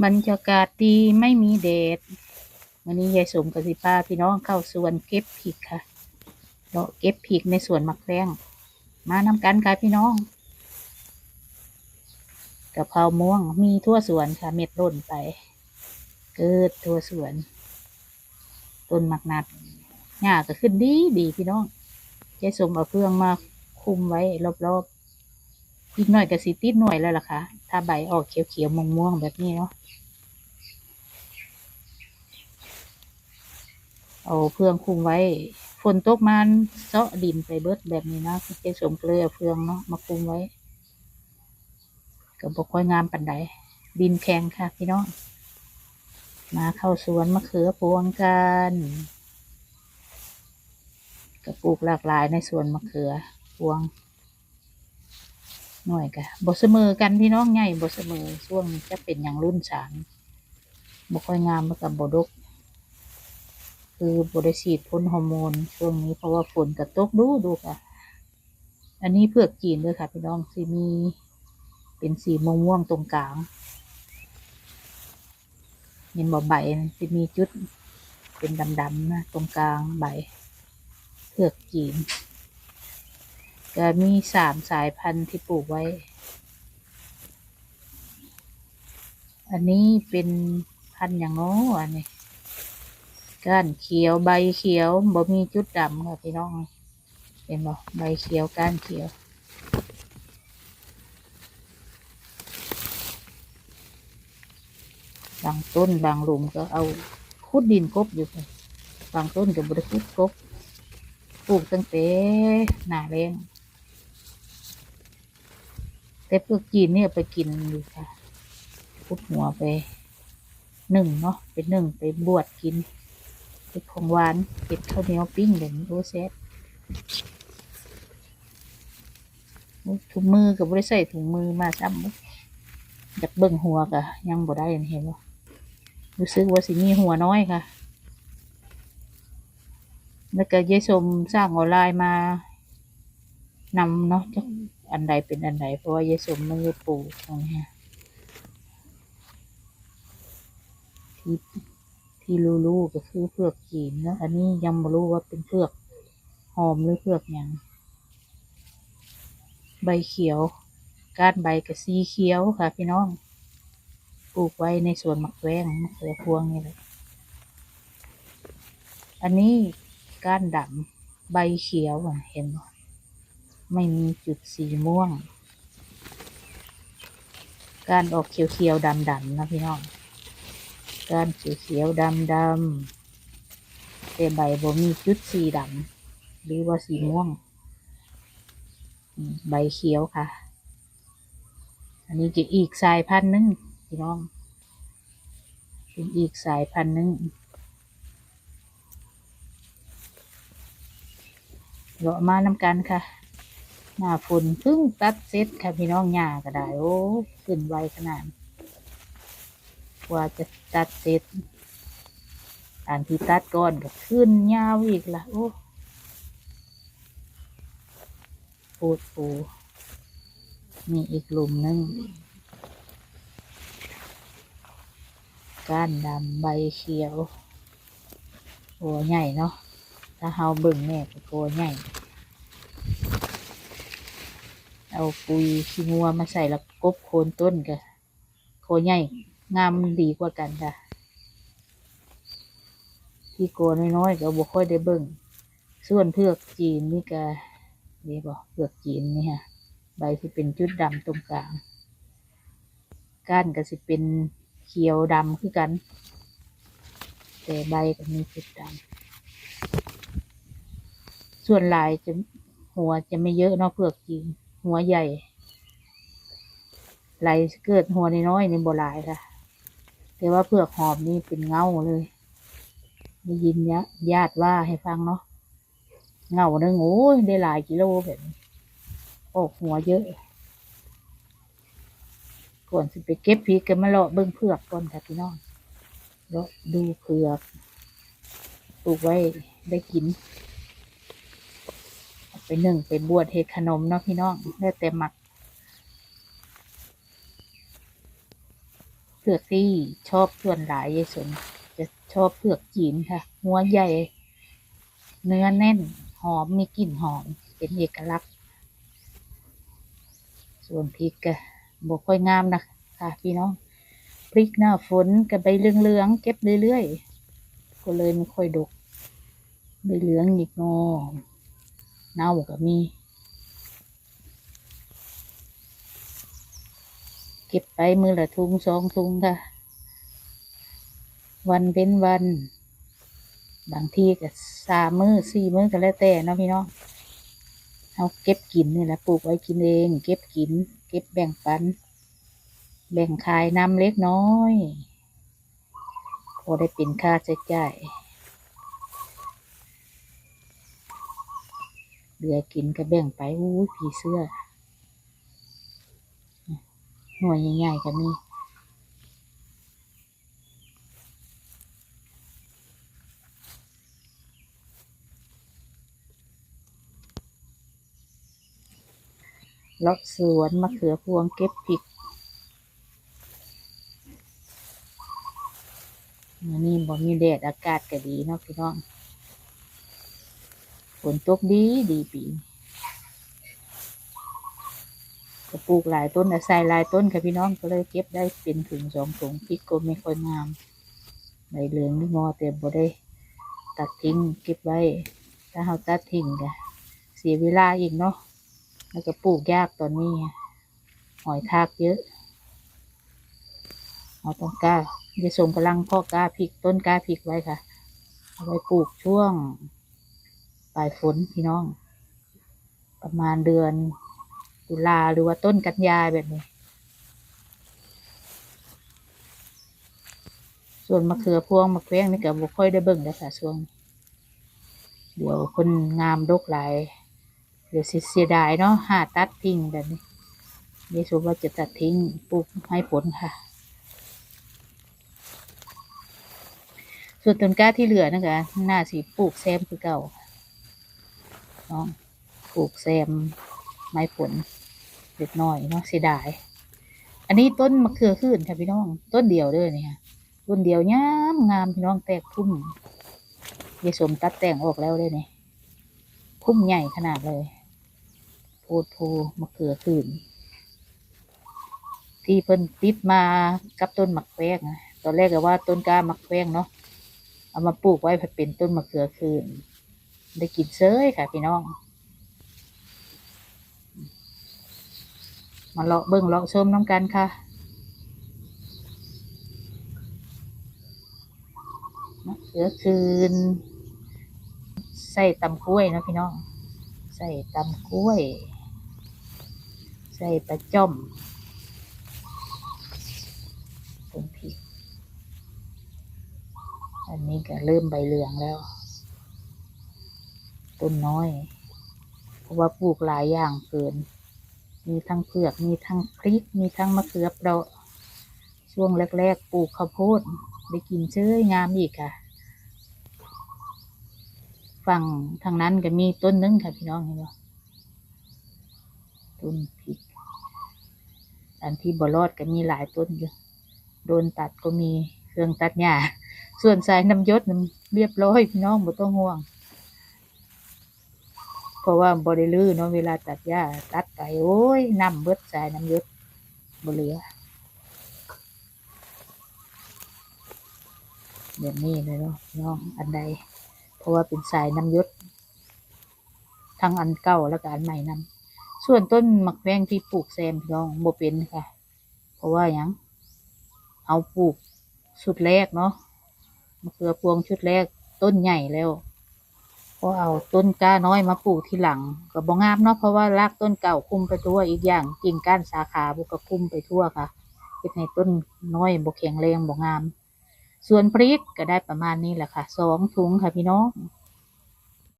บรรยากาศดีไม่มีแดดวันนี้ยายสมกับสิพาพี่น้องเข้าสวนเก็บพริกค่ะเลาะเก็บพริกในสวนมักแรงมานำกันค่ะพี่น้องกะเพราม่วงมีทั่วสวนค่ะ เม็ดร่นไป เกิดทั่วสวน ต้นมักนัดหญ้าก็ขึ้นดีดีพี่น้องยายสมเอาเครื่องมาคุมไว้รอบ อีกหน่อยก็สิติดหน่วยแล้วล่ะค่ะ ถ้าใบออกเขียวๆม่วงๆแบบนี้เนาะเอาเฟืองคุมไว้ ฝนตกมันเซาะดินไปเบิดแบบนี้นะเจ๊สมเกลือเฟืองเนาะมาคุมไว้ก็บอกค่อยงามปันใดดินแข็งค่ะพี่น้องมาเข้าสวนมะเขือพวงกันก็ปลูกหลากหลายในสวนมะเขือพวง หน่อยกะบเสมอกันพี่น้องใหญ่บเสมอช่วงจะเป็นอย่างรุ่นสามบค่อยงามเมือกับบดก คือบริฉีดพ่นฮอร์โมนช่วงนี้เพราะว่าฝนกระตกดูดูค่ะ อันนี้เพือกจีนด้วยค่ะ พี่น้องสีมีเป็นสีม่วงม่วงตรงกลางเห็นบ่ใบจะมีจุดเป็นดำๆนะตรงกลางใบเพือกจีน ก็มีสามสายพันธุ์ที่ปลูกไว้ อันนี้เป็นพันธุ์อย่างโน้อันนี้ก้านเขียวใบเขียวบ่มีจุดดำค่ะพี่น้องเห็นบ่ใบเขียวก้านเขียว บางต้นบางหลุมก็เอาขุดดินกบอยู่บางต้นก็บริขุดกบปลูกตั้งแต่หนาแรง แต่พวกจีนเนี่ยไปกินอยู่ค่ะพุดหัวไปหนึ่งเนาะเป็นหนึ่งไปบวชกินเห็ดของหวานเห็ดข้าวเหนียวปิ้งเด่นโรเซตถุงมือกับบริใส่ถุงมือมาซ้ำจากเบิ่งหัวกะยังบ่ได้เห็นบ่รู้สึกว่าสิมีหัวน้อยค่ะ แล้วก็ยายสมสร้างออนไลน์มานำเนาะ อันใดเป็นอันใดเพราะว่ายายสมไม่ได้ปลูกตรงนี้ที่ที่รู้ๆก็คือเผือกจีนแล้วอันนี้ยังไม่รู้ว่าเป็นเผือกหอมหรือเผือกหยังใบเขียว ก้านใบกับสีเขียวค่ะ พี่น้อง ปลูกไว้ในสวนมะแวงมะเขือพวงนี่แหละอันนี้ก้านดำใบเขียวเห็นไหม ไม่มีจุดสีม่วง กานออกเขียวๆดำๆนะพี่น้อง กานเขียวๆดำๆแต่ใบบ่มีจุดสีดำหรือว่าสีม่วง ใบเขียวค่ะ อันนี้จะอีกสายพันธุ์หนึงพี่น้องเป็นอีกสายพันธุ์หนึงเลาะมานำกันค่ะ หน้าฝนเพิ่งตัดเสร็จค่ะพี่น้องหญ้าก็ได้โอ้ขึ้นไวขนาดกว่าจะตัดเสร็จอันที่ตัดก่อนก็ขึ้นยาวอีกละโอ้ปูดปูมีอีกหลุมนึงก้านดำใบเขียวโอ้ใหญ่เนาะถ้าเฮาเบิ่งแน่ก็โกใหญ่ เอาปุ๋ยขี้งัวมาใส่แล้วกบโคนต้นก็โคนใหญ่งามดีกว่ากันค่ะ ที่โกน้อยๆก็บ่ค่อยได้เบิ่งส่วนเพือกจีนนี่ก็นี่บ่เพือกจีนนี่ฮะใบที่เป็นจุดดำตรงกลาง ก้านก็สิเป็นเขียวดำคือกัน แต่ใบก็มีจุดดำส่วนลายจะหัวจะไม่เยอะนาะเพือกจีน หัวใหญ่ลายเกิดหัวน้อยในโบหลายค่ะแต่ว่าเผือกหอมนี่เป็นเงาเลยได้ยินยะญาติว่าให้ฟังเนาะเงาหนึ่งโอ้ยได้หลายกิโลแบบนี้ออกหัวเยอะก่อนสิไปเก็บพริกกันมาเลาะเบิ้งเผือกก่อนค่ะพี่น้องเลาะดูเผือกปลูกไว้ได้กิน ไปนึ่งไปบวชเฮ็ดขนมเนาะพี่น้องแล้วแต่หมักเผือกที่ชอบส่วนหลายยายสนจะชอบเผือกจีนค่ะ หัวใหญ่ เนื้อแน่น หอมมีกลิ่นหอม เป็นเอกลักษณ์ ส่วนพริกก็บ่ค่อยงามนะค่ะพี่น้อง พริกหน้าฝนกับใบเหลืองๆเก็บเรื่อยๆ ก็เลยไม่ค่อยดก ใบเหลืองอีกเนอ เน่าก็มี เก็บไปมือละทุงสองทุงค่ะ วันเป็นวัน บางทีก็สามมือสี่มือก็แล้วแต่นะพี่น้องเอาเก็บกินนี่แหละปลูกไว้กินเอง เก็บกิน เก็บแบ่งปัน แบ่งขายน้ำเล็กน้อยพอได้เป็นค่าใช้จ่าย เหลือกินก็แบ่งไปอู้ผีเสื้อ หน่วยใหญ่ๆก็มีเลาะสวนมะเขือพวงเก็บพริกนี้บ่มีแดดอากาศก็ดีเนาะพี่น้อง ฝนตกดีดีปีก็ปลูกหลายต้นอาศัยหลายต้นค่ะพี่น้องก็เลยเก็บได้เป็นถุงสองถุงพริกก็ไม่ค่อยงามใบเหลืองนี่งอแต่บ่ได้ตัดทิ้งเก็บไว้ ถ้าเราตัดทิ้งก็เสียเวลาอีกเนาะแล้วก็ปลูกยากตอนนี้หอยทากเยอะเราต้องกล้าจะส่งกำลังพ่อกล้าพริกต้นกล้าพริกไว้ค่ะเอาไว้ปลูกช่วง ปลายฝนพี่น้อง ประมาณเดือนตุลาหรือว่าต้นกันยาแบบนี้ ส่วนมะเขือพวงมะแขวงนี่ก็บ่ค่อยได้เบิ่งแล้วค่ะช่วงเดี๋ยวคนงามดกหลายเดี๋ยวสิเสียดายเนาะหาตัดทิ้งแบบนี้ยายสุว่าจะตัดทิ้งปลูกให้ผลค่ะ ส่วนต้นกล้าที่เหลือนะคะหน้าสีปลูกแซมคือเก่าเนาะปลูกแซมไม้ผลเล็กน้อยเนาะเสียดาย อันนี้ต้นมะเขือขึ้นค่ะพี่น้อง ต้นเดียวเด้อเนี่ยต้นเดียวงามงามพี่น้องแตกพุ่มยายสมตัดแต่งออกแล้วเลยเนี่ยพุ่มใหญ่ขนาดเลยโพดโพมะเขือขื่นที่เพิ่นติดมากับต้นมะแขวงตอนแรกก็ว่าต้นกล้ามะแขวงเนาะเอามาปลูกไว้เพื่อเป็นต้นมะเขือขื่น ได้กินเซยค่ะพี่น้อง มาเลาะเบิ่งเลาะชมน้ำกันค่ะเขือขื่นใส่ตำกล้วยนะพี่น้อง ใส่ตำกล้วย ใส่ปลาจ้อมต้นพริกอันนี้ก็เริ่มใบเหลืองแล้ว ต้นน้อย เพราะว่าปลูกหลายอย่างเกิน มีทั้งเผือก มีทั้งพริก มีทั้งมะเขือเปราะ ช่วงแรก ๆ ปลูกข้าวโพดได้กินเชื้องามอีกค่ะ ฝั่งทางนั้นก็มีต้นนึงค่ะพี่น้องเห็นไหมต้นพริก อันที่บรอดก็มีหลายต้นอยู่โดนตัดก็มีเครื่องตัดหญ้า ส่วนสายน้ำยศเรียบร้อยพี่น้องบ่ต้องห่วง เพราะว่าบริลือเนาะเวลาตัดหญ้าตัดไก่โอ้ยน้ำเบิดสายน้ำยศบ่เหลือแบบนี้เลยเนาะน้องอันใด เพราะว่าเป็นสายน้ำยศทั้งอันเก่าแล้วก็อันใหม่นํส่วนต้นหมักแวงที่ปลูกแซมพี่น้องโบเป็นค่ะ เพราะว่าหยังเอาปลูกชุดแรกเนาะมะเขือพวงชุดแรกต้นใหญ่แล้ว ก็เอาต้นกล้าน้อยมาปลูกทีหลัง ก็บ่งามเนาะเพราะว่ารากต้นเก่าคุมไปทั่วอีกอย่างกิ่งก้านสาขาบุกคุมไปทั่วค่ะเป็นให้ต้นน้อยบ่แข็งแรงบ่งาม ส่วนพริกก็ได้ประมาณนี้แหละค่ะสองถุงค่ะพี่น้อง